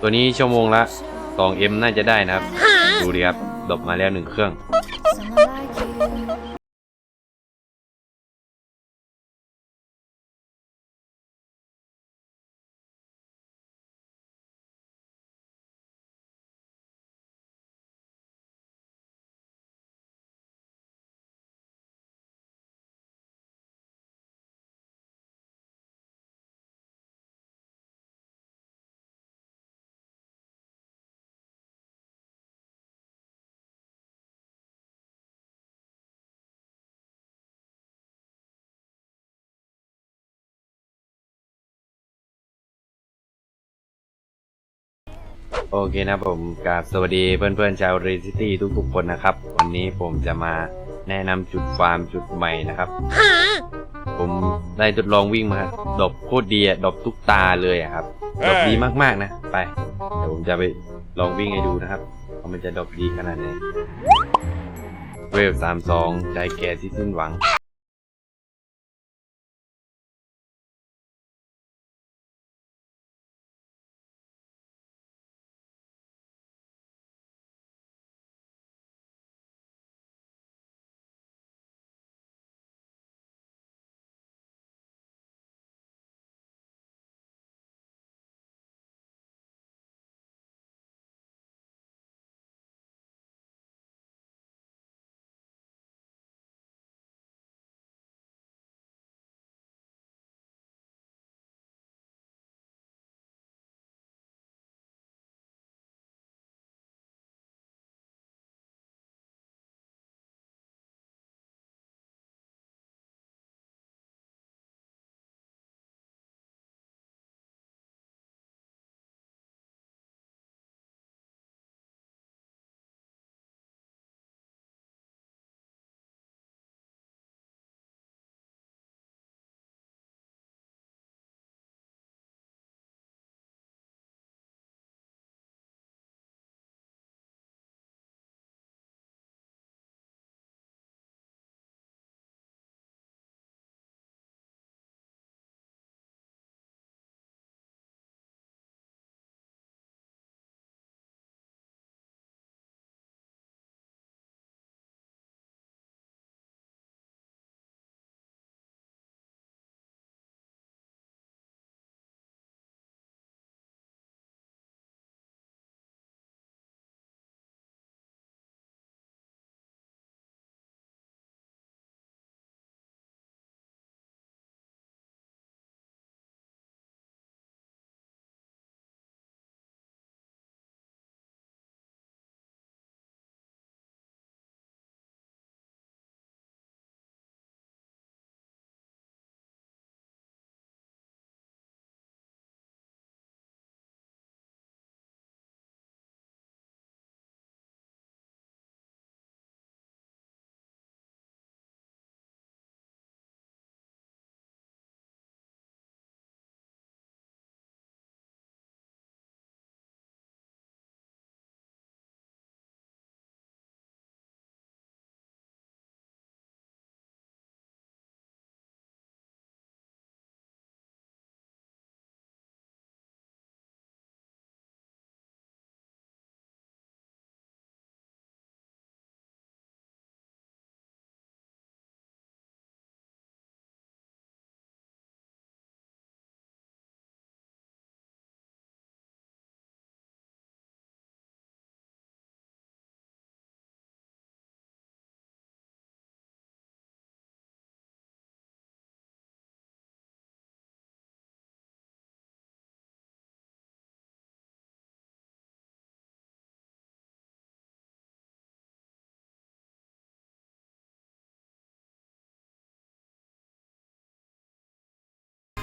ตัวนี้ชั่วโมงละ 2M น่าจะได้นะครับ ดูดิครับดบมาแล้วหนึ่งเครื่อง โอเคนะครับผมกราบสวัสดีเพื่อนๆชาวเรซิตี้ทุกๆคนนะครับ วันนี้ผมจะมาแนะนำจุดฟาร์มจุดใหม่นะครับ ผมได้ทดลองวิ่งมาดรอปโคตรดีอะดรอปทุกตาเลยอะครับดรอปดีมากๆนะ ไป เดี๋ยวผมจะไปลองวิ่งให้ดูนะครับว่ามันจะดรอปดีขนาดไหนเวลสามสองใจแก่ที่สิ้นหวัง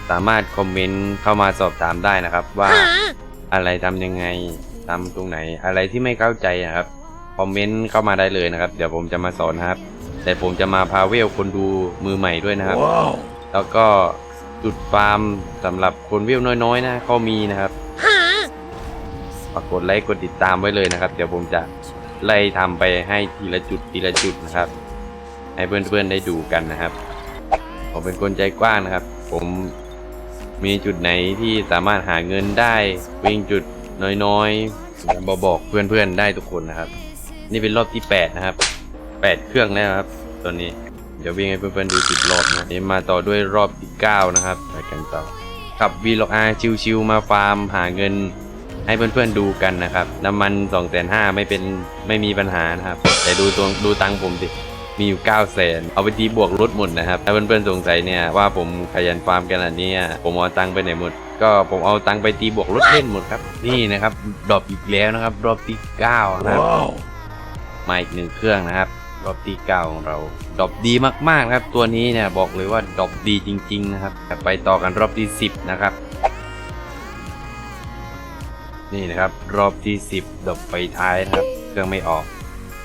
สามารถคอมเมนต์เข้ามาสอบถามได้นะครับ ว่าอะไรทำยังไงทำตรงไหน อะไรที่ไม่เข้าใจนะครับคอมเมนต์เข้ามาได้เลยนะครับ เดี๋ยวผมจะมาสอนนะครับ แต่ผมจะมาพาเวลคนดูมือใหม่ด้วยนะครับแล้วก็จุดฟาร์มสำหรับคนเวลน้อยๆ นะก็มีนะครับฝากกดไลค์กดติดตามไว้เลยนะครับ เดี๋ยวผมจะไล่ทำไปให้ทีละจุดทีละจุดนะครับ ให้เพื่อนๆได้ดูกันนะครับ ผมเป็นคนใจกว้างนะครับผ มีจุดไหนที่สามารถหาเงินได้วิ่งจุดน้อยๆบอกบอกเพื่อนๆได้ทุกคนนะครับ นี่เป็นรอบที่ 8 นะครับ 8 เครื่องแล้วครับตอนนี้เดี๋ยววิ่งให้เพื่อนๆดูสิบรอบนะนี่มาต่อด้วยรอบที่ 9 นะครับไปกันต่อขับวีล็อกอาชิวๆมาฟาร์มหาเงินให้เพื่อนๆดูกันนะครับ น้ำมัน2องแสนห้าไม่เป็นไม่มีปัญหานะครับ แต่ดูตัวดูตังผมสิ มีอยู่ 9 0 0แสนเอาไปทีบวกลดหมดนะครับ ถ้าเพื่อนๆสงสัยเนี่ยว่าผมขยันฟาร์มขนาดนี้อะผมเอาตังค์ไปไหนหมด ก็ผมเอาตังค์ไปตีบวกลดเล่นหมดครับ นี่นะครับดรอปอีกแล้วนะครับรอบที่9นะครับมาอีกหนึ่งเครื่องนะครับรอบที่9ของเราดรอปดีมากๆนะครับ ตัวนี้เนี่ยบอกเลยว่าดรอปดีจริง ๆ นะครับไปต่อกันรอบที่ 10 นะครับนี่นะครับ รอบที่ 10ดรอปไปท้ายนะครับ เครื่องไม่ออก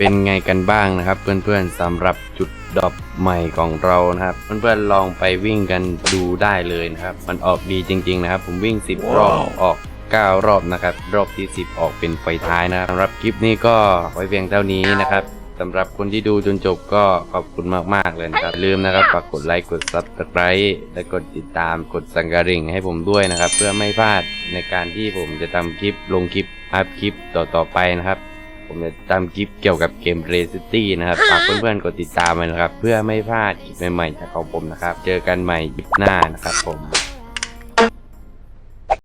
เป็นไงกันบ้างนะครับ เพื่อนๆสำหรับจุดดรอปใหม่ของเรานะครับ เพื่อนๆลองไปวิ่งกันดูได้เลยนะครับ มันออกดีจริง ๆ นะครับ ผมวิ่ง 10 รอบออก 9 รอบนะครับ รอบที่ 10 ออกเป็นไฟท้ายนะครับสำหรับคลิปนี้ก็ไว้เพียงเท่านี้นะครับสำหรับคนที่ดูจนจบก็ขอบคุณมาก ๆ เลยนะครับอย่าลืมนะครับฝากกดไลค์กด Subscribe และกดติดตามกดสั่งกระดิ่งให้ผมด้วยนะครับ เพื่อไม่พลาดในการที่ผมจะทำคลิปลงคลิปอัพคลิปต่อๆไปนะครับ ผมจะทำคลิปเกี่ยวกับเกม r e ซิตี้นะครับฝากเพื่อนๆกดติดตามไว้นะครับ เพื่อไม่พลาดคลิปใหม่ๆจากของผมนะครับ เจอกันใหม่คลิปหน้านะครับผม